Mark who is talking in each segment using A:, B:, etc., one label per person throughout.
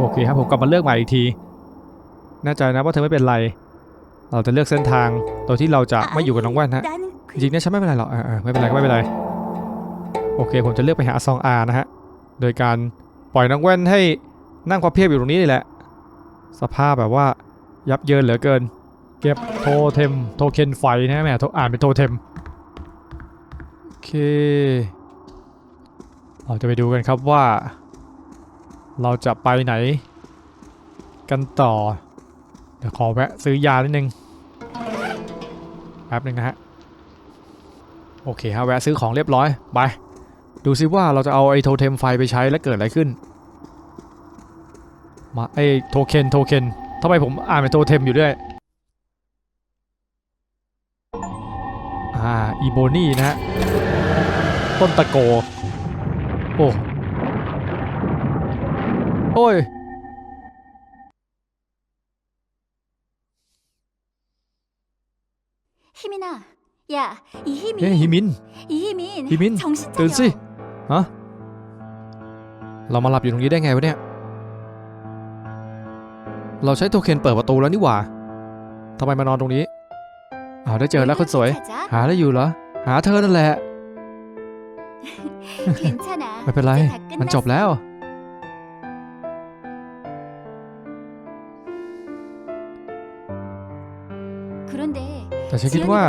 A: โอเคครับผมกลับมาเลือกใหม่อีกทีแน่ใจนะว่าเธอไม่เป็นไร เราจะเลือกเส้นทางโดยที่เราจะไม่อยู่กับน้องแว่นฮะ
B: 나는
A: จริงๆเนี่ยฉันไม่เป็นไรหรอกเออเออไม่เป็นไรก็ไม่เป็นไรโอเค ผมจะเลือกไปหาซองอานะฮะโดยการปล่อยน้องแว่นให้นั่งพับเพียบอยู่ตรงนี้นี่แหละ สภาพแบบว่ายับเยินเหลือเกิน เก็บโทเทมโทเค็นไฟนะฮะแหม่โทอ่านเป็นโทเทมโอเค เราจะไปดูกันครับว่า เราจะไปไหน กันต่อ เดี๋ยวขอแวะซื้อยานิดนึง แป๊บนึงนะฮะ โอเคฮะ แวะซื้อของเรียบร้อย ไป ดูซิว่าเราจะเอาไอ้โทเทมไฟไปใช้แล้วเกิดอะไรขึ้น มาไอ้โทเค็นโทเค็นทำไมผมอ่านเป็นโทเทมอยู่ด้วยอ่าอีโบนี่นะฮะ ต้นตะโก โอ้ โอ้ย
B: 희민아, 야, 이 희민,
A: เฮ้ยฮิมิน
B: 이 희민,
A: 희민,
B: 정신
A: ตื่น
B: 차려.
A: สิ ฮะ เรามาหลับอยู่ตรงนี้ได้ไงวะเนี่ย เราใช้โทเค็นเปิดประตูแล้วนี่หว่าทำไมมานอนตรงนี้อ้าวได้เจอแล้วคนสวย
B: 가자.
A: หาได้อยู่เหรอ หาเธอนั่นแหละ
B: 괜찮아.
A: ไม่เป็นไร
B: 이제 다
A: มันจบ
B: 끝났어.
A: แล้ว แต่ฉันคิดว่า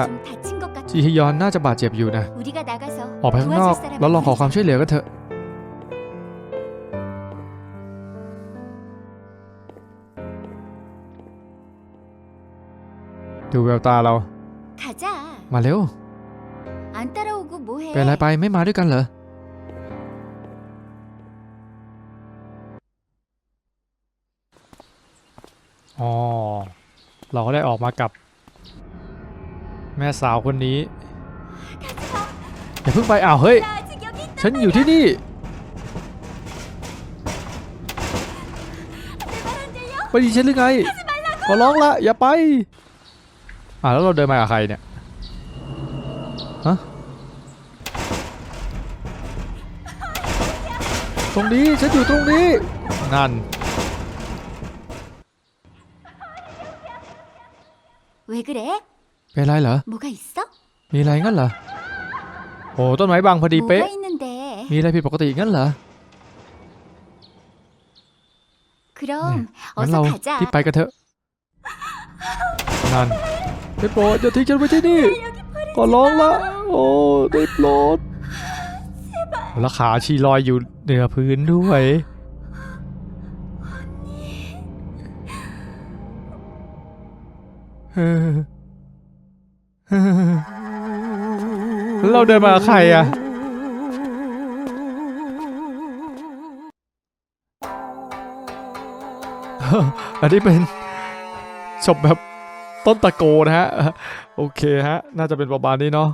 A: จีฮยอนน่าจะบาดเจ็บอยู่นะ ออกไปข้างนอกแล้วลองขอความช่วยเหลือก็เถอะ ดูแววตาเรา มาเร็ว เป็นอะไรไปไม่มาด้วยกันเหรออ๋อเราก็ได้ออกมากับ แม่สาวคนนี้อย่าเพิ่งไปอ้าวเฮ้ย ฉันอยู่ที่นี่ ไปดีฉันหรือไงก็ร้องละอย่าไป อ่าแล้วเราเดินมากับใครเนี่ย ฮะ ตรงนี้ฉันอยู่ตรงนี้ นั่น
B: เวก
A: เร ป็นไรเหรอ
B: 뭐가 있어?
A: มีอะไรงั้นเหรอ โอ้ต้นไม้บังพอดีเป๊ะ
B: 뭐가 있는데?
A: มีอะไรผิดปกติงั้นเหรอ
B: 그럼
A: งั้นเรา
B: 어서 가자.
A: ที่ไปกันเถอะ นั่นได้โปรดอย่าทิ้งฉันไว้ที่นี่ ขอร้องละ โอ้ได้โปรดแล้วขาชีลอยอยู่เหนือพื้นด้วยเออ เราเดินมาใครอะอันนี้เป็นจบแบบต้นตะโกนะฮะ โอเคฮะ น่าจะเป็นประมาณนี้เนาะ